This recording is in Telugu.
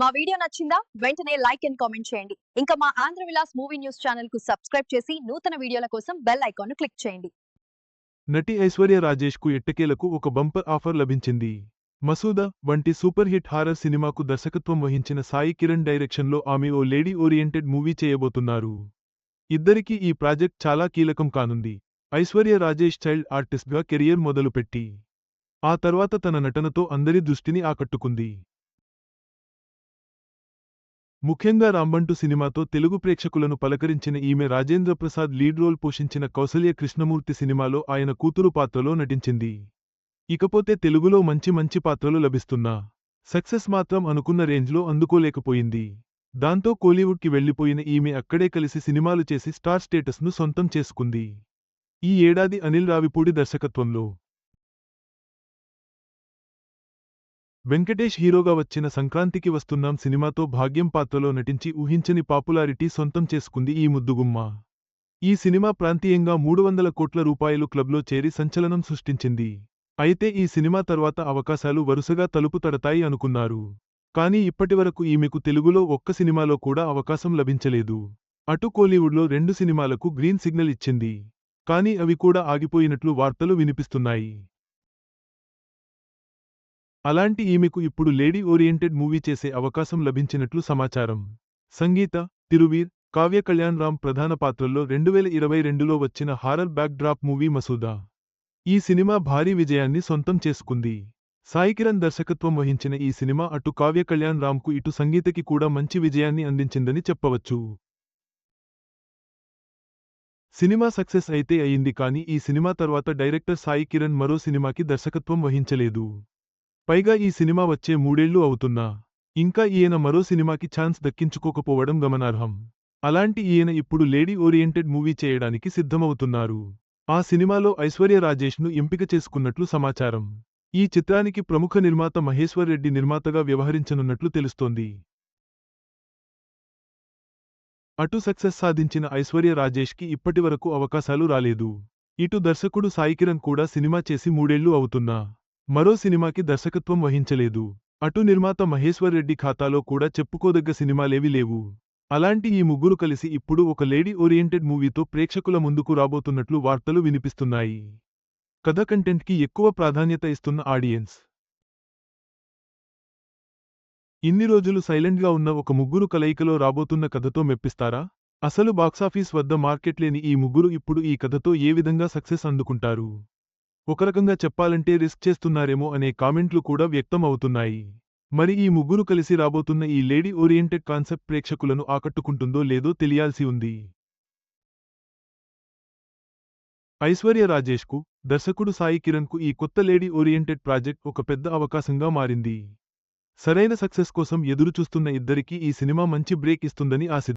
మా వీడియో నచ్చిందా? వెంటనే లైక్ అండ్ కామెంట్ చేయండి. ఇంకా మా ఆంధ్ర విలాస్ మూవీ న్యూస్ ఛానల్కు సబ్స్క్రైబ్ చేసి నూతన వీడియోల కోసం బెల్ ఐకాన్ను క్లిక్ చేయండి. నటి ఐశ్వర్య రాజేష్కు ఎట్టకేలకు ఒక బంపర్ ఆఫర్ లభించింది. మసూద వంటి సూపర్ హిట్ హారర్ సినిమాకు దర్శకత్వం వహించిన సాయి కిరణ్ డైరెక్షన్లో ఆమె ఓ లేడీ ఓరియంటెడ్ మూవీ చేయబోతున్నారు. ఇద్దరికీ ఈ ప్రాజెక్ట్ చాలా కీలకం కానుంది. ఐశ్వర్య రాజేష్ చైల్డ్ ఆర్టిస్ట్గా కెరియర్ మొదలుపెట్టి. ఆ తర్వాత తన నటనతో అందరి దృష్టిని ఆకట్టుకుంది. ముఖ్యంగా రాంబంటు సినిమాతో తెలుగు ప్రేక్షకులను పలకరించిన ఈమె రాజేంద్ర ప్రసాద్ లీడ్ రోల్ పోషించిన కౌసల్య కృష్ణమూర్తి సినిమాలో ఆయన కూతురు పాత్రలో నటించింది. ఇకపోతే తెలుగులో మంచి మంచి పాత్రలు లభిస్తున్నా. సక్సెస్ మాత్రం అనుకున్న రేంజ్లో అందుకోలేకపోయింది. దాంతో కోలీవుడ్కి వెళ్ళిపోయిన ఈమె అక్కడే కలిసి సినిమాలు చేసి స్టార్ స్టేటస్ను సొంతం చేసుకుంది. ఈ ఏడాది అనిల్ రావిపూడి దర్శకత్వంలో వెంకటేష్ హీరోగా వచ్చిన సంక్రాంతికి వస్తున్నాం సినిమాతో భాగ్యం పాత్రలో నటించి ఊహించని పాపులారిటీ సొంతం చేసుకుంది ఈ ముద్దుగుమ్మ. ఈ సినిమా ప్రాంతీయంగా మూడు వందల కోట్ల రూపాయలు క్లబ్లో చేరి సంచలనం సృష్టించింది. అయితే ఈ సినిమా తర్వాత అవకాశాలు వరుసగా తలుపు తడతాయి అనుకున్నారు. కానీ ఇప్పటివరకు ఈమెకు తెలుగులో ఒక్క సినిమాలో కూడా అవకాశం లభించలేదు. అటు కోలీవుడ్లో రెండు సినిమాలకు గ్రీన్ సిగ్నల్ ఇచ్చింది. కానీ అవి కూడా ఆగిపోయినట్లు వార్తలు వినిపిస్తున్నాయి. అలాంటి ఈమెకు ఇప్పుడు లేడీ ఓరియంటెడ్ మూవీ చేసే అవకాశం లభించినట్లు సమాచారం. సంగీత తిరువీర్ కావ్య కళ్యాణ్ రామ్ ప్రధాన పాత్రల్లో రెండువేల ఇరవై రెండులో వచ్చిన horror backdrop movie Masooda. ఈ సినిమా భారీ విజయాన్ని సొంతం చేసుకుంది. సాయికిరణ్ దర్శకత్వం వహించిన ఈ సినిమా అటు కావ్య కళ్యాణ్ రామ్కు ఇటు సంగీతకి కూడా మంచి విజయాన్ని అందించిందని చెప్పవచ్చు. సినిమా సక్సెస్ అయితే అయింది కానీ ఈ సినిమా తర్వాత డైరెక్టర్ సాయి కిరణ్ మరో సినిమాకి దర్శకత్వం వహించలేదు. పైగా ఈ సినిమా వచ్చే మూడేళ్ళు అవుతున్నా ఇంకా ఈయన మరో సినిమాకి ఛాన్స్ దక్కించుకోకపోవడం గమనార్హం. అలాంటి ఈయన ఇప్పుడు లేడీ ఓరియంటెడ్ మూవీ చేయడానికి సిద్ధమవుతున్నారు. ఆ సినిమాలో ఐశ్వర్య రాజేష్ను ఎంపిక చేసుకున్నట్లు సమాచారం. ఈ చిత్రానికి ప్రముఖ నిర్మాత మహేశ్వర్ రెడ్డి నిర్మాతగా వ్యవహరించనున్నట్లు తెలుస్తోంది. అటు సక్సెస్ సాధించిన ఐశ్వర్య రాజేష్కి ఇప్పటివరకు అవకాశాలు రాలేదు. ఇటు దర్శకుడు సాయికిరణ్ కూడా సినిమా చేసి మూడేళ్ళు అవుతున్నా మరో సినిమాకి దర్శకత్వం వహించలేదు. అటు నిర్మాత మహేశ్వర్ రెడ్డి ఖాతాలో కూడా చెప్పుకోదగ్గ సినిమాలేవి లేవు. అలాంటి ఈ ముగ్గురు కలిసి ఇప్పుడు ఒక లేడీ ఓరియంటెడ్ మూవీతో ప్రేక్షకుల ముందుకు రాబోతున్నట్లు వార్తలు వినిపిస్తున్నాయి. కథ కంటెంట్కి ఎక్కువ ప్రాధాన్యత ఇస్తున్న ఆడియన్స్. ఇన్ని రోజులు సైలెంట్గా ఉన్న ఒక ముగ్గురు కలయికలో రాబోతున్న కథతో మెప్పిస్తారా? అసలు బాక్సాఫీస్ వద్ద మార్కెట్ లేని ఈ ముగ్గురు ఇప్పుడు ఈ కథతో ఏ విధంగా సక్సెస్ అందుకుంటారు? ఒక రకంగా చెప్పాలంటే రిస్క్ చేస్తున్నారేమో అనే కామెంట్లు కూడా వ్యక్తం అవుతున్నాయి మరి ఈ ముగ్గురు కలిసి రాబోతున్న ఈ లేడీ ఓరియంటెడ్ కాన్సెప్ట్ ప్రేక్షకులను ఆకట్టుకుంటుందో లేదో తెలియాల్సి ఉంది. ఐశ్వర్య రాజేష్కు దర్శకుడు సాయి కిరణ్కు ఈ కొత్త లేడీ ఓరియంటెడ్ ప్రాజెక్ట్ ఒక పెద్ద అవకాశంగా మారింది. సరైన సక్సెస్ కోసం ఎదురుచూస్తున్న ఇద్దరికీ ఈ సినిమా మంచి బ్రేక్ ఇస్తుందని ఆశిద్దాం.